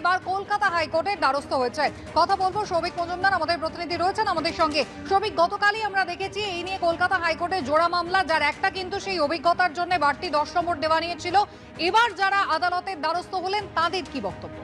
এবার কলকাতা হাইকোর্টের দ্বারস্থ হয়েছে। কথা বলব সৌভিক মজুমদার, আমাদের প্রতিনিধি রয়েছেন আমাদের সঙ্গে। সৌভিক, গতকালই আমরা দেখেছি এই নিয়ে কলকাতা হাইকোর্টে জোড়া মামলা, যার একটা কিন্তু সেই অভিজ্ঞতার জন্য বাড়তি দশ নম্বর দেওয়া নিয়েছিল। এবার যারা আদালতের দ্বারস্থ হলেন, তাদের কি বক্তব্য?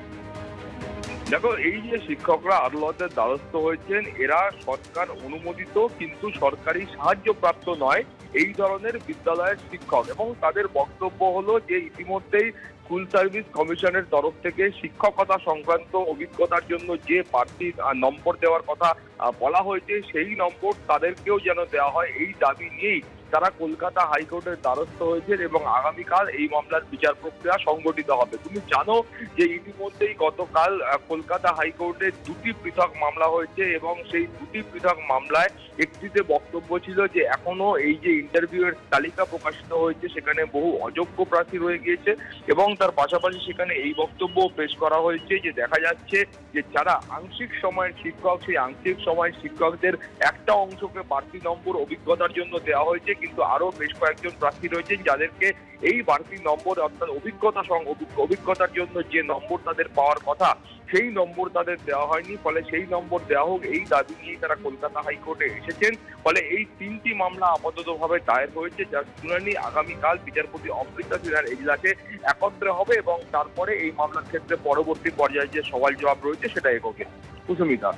দেখো, এই যে শিক্ষকরা আদালতের দ্বারস্থ হয়েছেন, এরা সরকার অনুমোদিত, কিন্তু সরকারি সাহায্যপ্রাপ্ত নয়। এই ধরনের বিদ্যালয়ের শিক্ষক। এবং তাদের বক্তব্য হলো যে ইতিমধ্যেই স্কুল সার্ভিস কমিশনের তরফ থেকে শিক্ষকতা সংক্রান্ত অভিজ্ঞতার জন্য যে প্রার্থী নম্বর দেওয়ার কথা বলা হয়েছে, সেই নম্বর তাদেরকেও যেন দেওয়া হয়। এই দাবি নিয়েই তারা কলকাতা হাইকোর্টের দ্বারস্থ হয়েছেন এবং আগামীকাল এই মামলার বিচার প্রক্রিয়া সংগঠিত হবে। তুমি জানো যে ইতিমধ্যেই গতকাল কলকাতা হাইকোর্টে দুটি পৃথক মামলা হয়েছে এবং সেই দুটি পৃথক মামলায় একটিতে বক্তব্য ছিল যে এখনও এই যে ইন্টারভিউ এর তালিকা প্রকাশিত হয়েছে, সেখানে বহু অযোগ্য প্রার্থী রয়ে গিয়েছে এবং তার পাশাপাশি সেখানে এই বক্তব্য পেশ করা হয়েছে যে দেখা যাচ্ছে যে যারা আংশিক সময়ের শিক্ষক, সেই আংশিক সময়ের শিক্ষকদের একটা অংশকে বাড়তি নম্বর অভিজ্ঞতার জন্য দেওয়া হয়েছে। কিন্তু আরও বেশ কয়েকজন প্রার্থী রয়েছেন যাদেরকে এই বাড়তি নম্বর অর্থাৎ অভিজ্ঞতা অভিজ্ঞতার জন্য যে নম্বর তাদের পাওয়ার কথা, সেই নম্বর তাদের দেওয়া হয়নি। ফলে সেই নম্বর দেওয়া হোক, এই দাবি নিয়ে তারা কলকাতা হাইকোর্টে এসেছেন। ফলে এই তিনটি মামলা আপাতত ভাবে দায়ের হয়েছে, যার শুনানি আগামীকাল বিচারপতি অমৃতা সিনহার এজলাসে একত্রে হবে এবং তারপরে এই মামলার ক্ষেত্রে পরবর্তী পর্যায়ে যে সওয়াল জবাব রয়েছে সেটা এগোবে। কুসুমিতা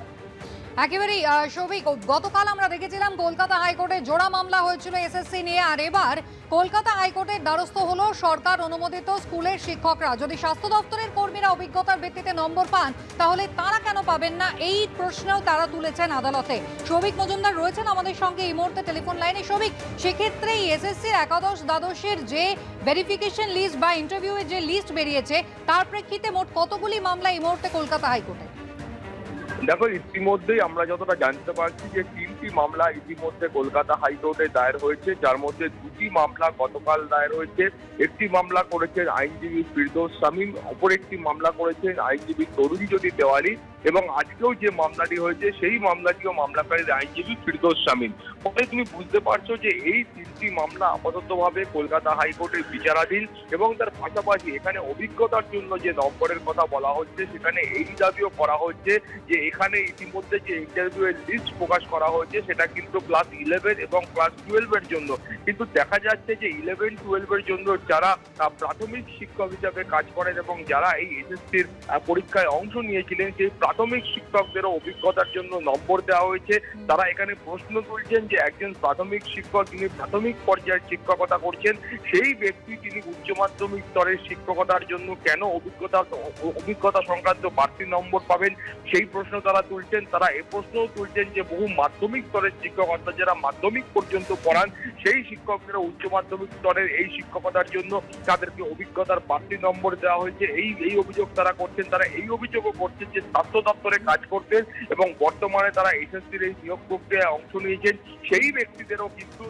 একেবারেই সৌভিক গতকাল আমরা দেখেছিলাম কলকাতা হাইকোর্টে জোড়া মামলা হয়েছিল এসএসসি নিয়ে, আর এবার কলকাতা হাইকোর্টের দ্বারস্থ হলো সরকার অনুমোদিত স্কুলের শিক্ষকরা। যদি স্বাস্থ্য দপ্তরের কর্মীরা অভিজ্ঞতার ভিত্তিতে নম্বর পান, তাহলে তারা কেন পাবেন না? এই প্রশ্নও তারা তুলেছেন আদালতে। সৌভিক মজুমদার রয়েছেন আমাদের সঙ্গে এই মুহূর্তে টেলিফোন লাইনে। সৌভিক সেক্ষেত্রে এসএসসির একাদশ দ্বাদশের যে ভেরিফিকেশন লিস্ট বা ইন্টারভিউয়ের যে লিস্ট বেরিয়েছে, তার প্রেক্ষিতে মোট কতগুলি মামলা এই মুহূর্তে কলকাতা হাইকোর্টে? দেখো ইতিমধ্যেই আমরা যতটা জানতে পারছি যে তিনটি মামলা ইতিমধ্যে কলকাতা হাইকোর্টে দায়ের হয়েছে। যার মধ্যে দুটি মামলা গতকাল দায়ের হয়েছে। একটি মামলা করেছেন আইনজীবী ফিরদৌস শামীম, অপর একটি মামলা করেছেন আইনজীবী তরুণজ্যোতি দেওয়ালি এবং আজকেও যে মামলাটি হয়েছে, সেই মামলাটিও মামলাকারীর আইনজীবী ফিরদৌস শামীম। ফলে তুমি বুঝতে পারছ যে এই তিনটি মামলা আপাততভাবে কলকাতা হাইকোর্টে বিচারাধীন এবং তার পাশাপাশি এখানে অভিজ্ঞতার জন্য যে নম্বরের কথা বলা হচ্ছে, সেখানে এই দাবিও করা হচ্ছে যে এখানে ইতিমধ্যে যে ইন্টারভিউ এর লিস্ট প্রকাশ করা হয়েছে সেটা কিন্তু ক্লাস ইলেভেন এবং ক্লাস টুয়েলভ এর জন্য। কিন্তু দেখা যাচ্ছে যে ইলেভেন টুয়েলভের জন্য যারা প্রাথমিক শিক্ষক হিসাবে কাজ করেন এবং যারা এই এসএসসির পরীক্ষায় অংশ নিয়েছিলেন, সেই প্রাথমিক শিক্ষকদেরও অভিজ্ঞতার জন্য নম্বর দেওয়া হয়েছে। তারা এখানে প্রশ্ন তুলছেন যে একজন প্রাথমিক শিক্ষক যিনি প্রাথমিক পর্যায়ের শিক্ষকতা করছেন, সেই ব্যক্তি তিনি উচ্চ মাধ্যমিক স্তরের শিক্ষকতার জন্য কেন অভিজ্ঞতা অভিজ্ঞতা সংক্রান্ত বাড়তি নম্বর পাবেন? সেই প্রশ্ন তারা তুলছেন। তারা এ প্রশ্নও তুলছেন যে বহু মাধ্যমিক স্তরের শিক্ষক অর্থাৎ যারা মাধ্যমিক পর্যন্ত পড়ান, সেই শিক্ষকদেরও উচ্চ মাধ্যমিক স্তরের এই শিক্ষকতার জন্য তাদেরকে অভিজ্ঞতার বাড়তি নম্বর দেওয়া হয়েছে। এই এই অভিযোগ তারা করছেন, তারা এই অভিযোগও করছেন যে স্বাস্থ্য দপ্তরে কাজ করতেন এবং বর্তমানে তারা এসএসসির এই নিয়োগ প্রক্রিয়ায় অংশ নিয়েছেন। সেই ব্যক্তিদেরও কিন্তু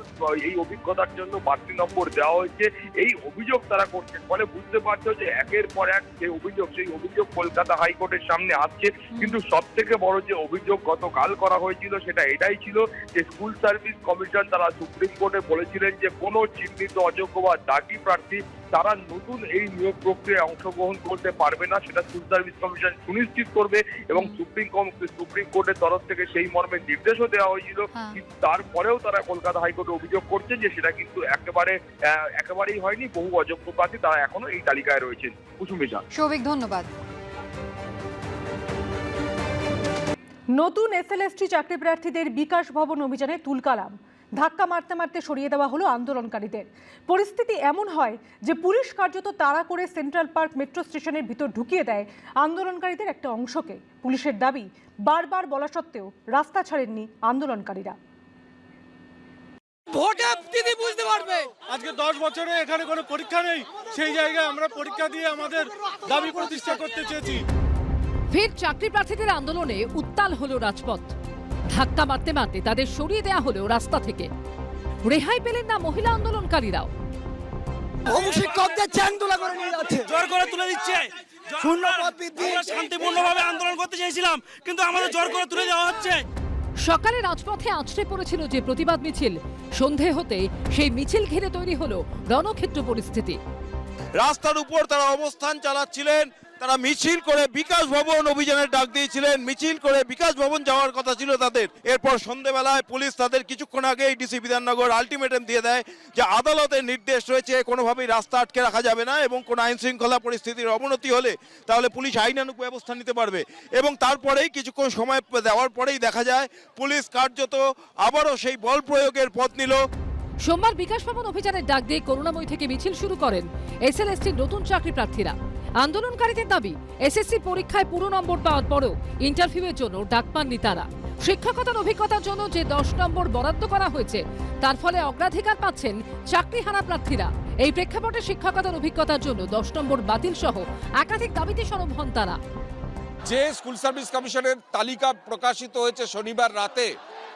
এই অভিজ্ঞতার জন্য বাড়তি নম্বর দেওয়া হয়েছে। এই অভিযোগ তারা করছেন ফলে বুঝতে পারছ যে একের পর এক যে অভিযোগ, সেই অভিযোগ কলকাতা হাইকোর্টের সামনে আসছে। কিন্তু সব থেকে বড় যে অভিযোগ গতকাল করা হয়েছিল সেটা এটাই ছিল যে স্কুল সার্ভিস কমিশন তারা সুপ্রিম কোর্টে বলেছিলেন যে কোনো চিহ্নিত অযোগ্য বা দাগি প্রার্থী তারা নতুন এই নিয়োগ প্রক্রিয়ায় অংশগ্রহণ করতে পারবে না। সেটা স্কুল সার্ভিস কমিশন সুনিশ্চিত করবে এবং সুপ্রিম কম- সুপ্রিম কোর্টের তরফ থেকে সেই মর্মে নির্দেশও দেওয়া হয়েছিল। হ্যাঁ। কিন্তু তারপরেও তারা কলকাতা হাইকোর্টে অভিযোগ করছে যে সেটা কিন্তু একেবারে একেবারেই হয়নি। বহু অযোগ্য প্রার্থী তারা এখনও এই তালিকায় রয়েছেন। কুসুমিতা সৌভিক ধন্যবাদ। নতুন এসএলএসটি চাকরি প্রার্থীদের বিকাশ ভবন অভিযানে তুলকালাম। ধাক্কা মারতে মারতে সরিয়ে দেওয়া হলো আন্দোলনকারীদের। পরিস্থিতি এমন হয় যে পুলিশ কার্যত তাড়া করে সেন্ট্রাল পার্ক মেট্রো স্টেশনের ভিতর ঢুকিয়ে দেয় আন্দোলনকারীদের একটা অংশকে। পুলিশের দাবি বারবার বলা সত্ত্বেও রাস্তা ছাড়েননি আন্দোলনকারীরা। ভোটে দিদি বুঝতে পারবে আজকে দশ বছরে এখানে কোনো পরীক্ষা নেই। সেই জায়গায় আমরা পরীক্ষা দিয়ে আমাদের দাবি প্রতিষ্ঠা করতে চেয়েছি। ফের চাকরি প্রার্থীদের আন্দোলনে উত্তাল হলো রাজপথ। ধাক্কা মারতে মারতে তাদের সরিয়ে দেওয়া হলো রাস্তা থেকে। রেহাই পেলেন না মহিলা আন্দোলনকারীরাও। শিক্ষকদের চ্যাং করে নিয়ে যাচ্ছে। জোর করে তুলে দিচ্ছে। শূন্য পদ বৃদ্ধি। আমরা শান্তিপূর্ণভাবে আন্দোলন করতে চেয়েছিলাম কিন্তু আমাদের জোর করে তুলে দেওয়া হচ্ছে। সকালে রাজপথে আছড়ে পড়েছিল যে প্রতিবাদ মিছিল সন্ধে হতে সেই মিছিল ঘিরে তৈরি হলো রণক্ষেত্র পরিস্থিতি। রাস্তার উপর তারা অবস্থান চালাচ্ছিলেন। তারা মিছিল করে বিকাশ ভবন অভিযানের ডাক দিয়েছিলেন। মিছিল করে বিকাশ ভবন যাওয়ার কথা ছিল তাদের। এরপর সন্ধেবেলায় পুলিশ তাদের কিছুক্ষণ আগেই ডিসি বিধাননগর আলটিমেটাম দিয়ে দেয় যে আদালতের নির্দেশ রয়েছে, কোনোভাবেই রাস্তা আটকে রাখা যাবে না এবং কোনো আইন শৃঙ্খলা পরিস্থিতির অবনতি হলে তাহলে পুলিশ আইনানুগ ব্যবস্থা নিতে পারবে। এবং তারপরেই কিছুক্ষণ সময় দেওয়ার পরেই দেখা যায়, পুলিশ কার্যত আবারও সেই বল প্রয়োগের পথ নিল। সোমবার বিকাশ ভবন অভিযানের ডাক দিয়ে করুণাময়ী থেকে মিছিল শুরু করেন এসএলএসটির নতুন চাকরি প্রার্থীরা। আন্দোলনকারীদের দাবি, এসএসসি পরীক্ষায় পুরো নম্বর পাওয়ার পরেও ইন্টারভিউয়ের জন্য ডাক পাননি তারা। শিক্ষকতার অভিজ্ঞতার জন্য যে দশ নম্বর বরাদ্দ করা হয়েছে, তার ফলে অগ্রাধিকার পাচ্ছেন চাকরি হারা প্রার্থীরা। এই প্রেক্ষাপটে শিক্ষকতার অভিজ্ঞতার জন্য দশ নম্বর বাতিল সহ একাধিক দাবিতে সরব হন তারা। যে স্কুল সার্ভিস কমিশনের তালিকা প্রকাশিত হয়েছে শনিবার রাতে,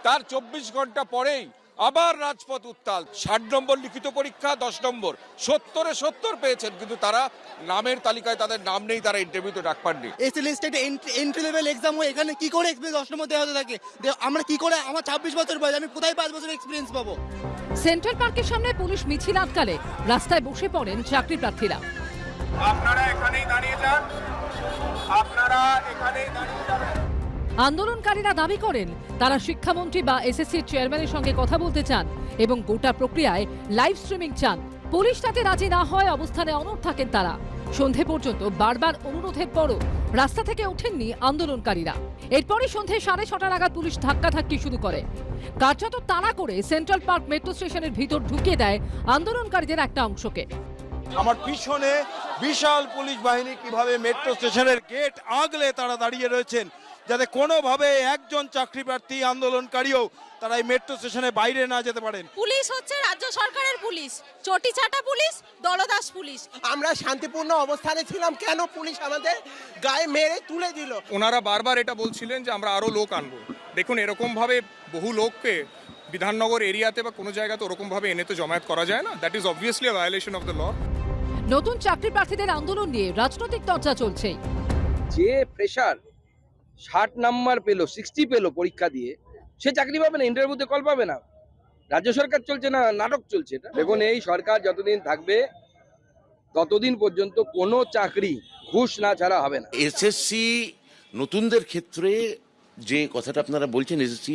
তার চব্বিশ ঘণ্টা পরেই আবার রাজপথ উত্তাল। ষাট নম্বর লিখিত পরীক্ষা দশ নম্বর। সত্তরে সত্তর পেয়েছেন কিন্তু তারা নামের তালিকায় তাদের নাম নেই তারা ইন্টারভিউতে ডাক পাননি। একটা এন্ট্রি লেভেল এক্সাম হয় এখানে কি করে এক্সপিরিয়েন্স দশ নম্বর দেওয়া হতে থাকে? আমরা কি করে আমার ছাব্বিশ বছর বয়স আমি কোথায় পাঁচ বছর এক্সপিরিয়েন্স পাবো? সেন্ট্রাল পার্কের সামনে পুলিশ মিছিল আটকালে রাস্তায় বসে পড়েন চাকরি প্রার্থীরা। আপনারা এখানেই দাঁড়িয়ে যান। আপনারা এখানেই দাঁড়িয়ে যাবেন। আন্দোলনকারীরা দাবি করেন, তারা শিক্ষামন্ত্রী বা এসএসসির চেয়ারম্যানের সঙ্গে কথা বলতে চান এবং গোটা প্রক্রিয়ায় লাইভ স্ট্রিমিং চান। পুলিশ তাতে রাজি না হয় অবস্থানে অনড় থাকেন তারা। সন্ধে পর্যন্ত বারবার অনুরোধের পরও রাস্তা থেকে ওঠেননি আন্দোলনকারীরা। এরপরই সন্ধে সাড়ে ছটা নাগাদ পুলিশ ধাক্কাধাক্কি শুরু করে। কার্যত তাড়া করে সেন্ট্রাল পার্ক মেট্রো স্টেশনের ভিতর ঢুকিয়ে দেয় আন্দোলনকারীদের একটা অংশকে। আমার পিছনে বিশাল পুলিশ বাহিনী কীভাবে মেট্রো স্টেশনের গেট আগলে তারা দাঁড়িয়ে রয়েছেন যাতে কোনোভাবে একজন চাকরি প্রার্থী আন্দোলনকারীও তারা এই মেট্রো স্টেশনে বাইরে না যেতে পারেন। পুলিশ হচ্ছে রাজ্য সরকারের পুলিশ। চটি চাটা পুলিশ দলদাস পুলিশ। আমরা শান্তিপূর্ণ অবস্থানে ছিলাম কেন পুলিশ আমাদের গায়ে মেরে তুলে দিল? ওনারা বারবার এটা বলছিলেন যে আমরা আরও লোক আনব। দেখুন এরকম ভাবে বহু লোককে বিধাননগর এরিয়াতে বা কোনো জায়গাতে ওরকম ভাবে এনে তো জমায়েত করা যায় না? That is obviously violation of the law নতুন চাকরি প্রার্থীদের আন্দোলন নিয়ে রাজনৈতিক চর্চা চলছেই যে ফ্রেশার ষাট নাম্বার পেল সিক্সটি পেল পরীক্ষা দিয়ে, সে চাকরি পাবে না ইন্টারভিউতে কল পাবে না। রাজ্য সরকার চলছে না, নাটক চলছে দেখুন, এই সরকার যতদিন থাকবে, ততদিন পর্যন্ত কোনো চাকরি ঘুষ না ছাড়া হবে না। এসএসসি নতুনদের ক্ষেত্রে যে কথাটা আপনারা বলছেন, এসএসসি